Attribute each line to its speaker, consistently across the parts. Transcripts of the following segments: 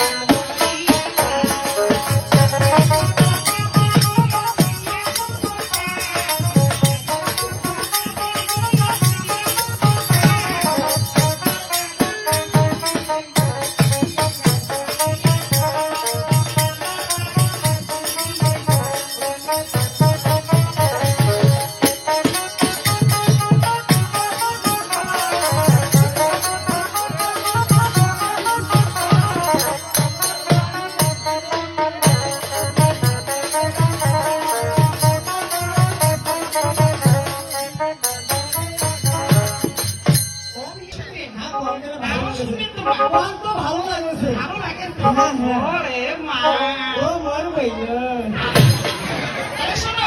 Speaker 1: Thank you. তো ভালো লাগছে
Speaker 2: ভালো লাগে?
Speaker 1: হ্যাঁ, হ্যাঁ।
Speaker 2: ওরে মা।
Speaker 1: ও মর ভাইয়া
Speaker 2: শোনো,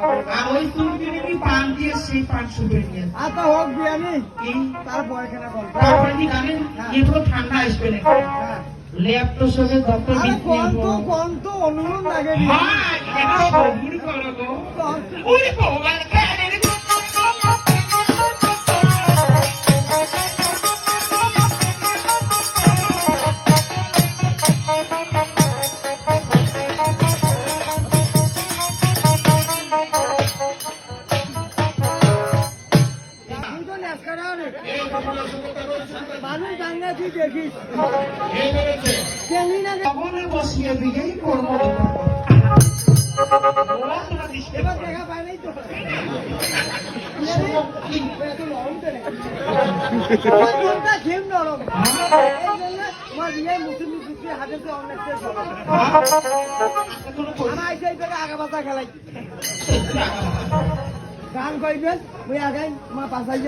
Speaker 2: আর ওই চুল কিনে পান দিয়ে সেই পান শুকিয়ে নিয়ে
Speaker 1: আতা হোক বিয়ানি
Speaker 2: এই
Speaker 1: তার বয়খানা গল্প।
Speaker 2: তারপরে কি জানেন? এগুলো ঠান্ডা আসবে না
Speaker 1: হ্যাঁ।
Speaker 2: ল্যাপটপ সঙ্গে ডক্টর
Speaker 1: আরে কোন তো কোন লাগে।
Speaker 2: হ্যাঁ এটা সবুর করো ওরে বাবা বসিয়ে করব
Speaker 1: দেখা পায় নাই তো নরম। আমার মনটা ঘেম নরম। আমার বিয়ে মুসলিম সুখী হাতে তো অনেক।
Speaker 2: কোনো
Speaker 1: আমার এই জায়গায় আগা পাতা খেলাই গান কইবেন ওই আগাই মা পাশাই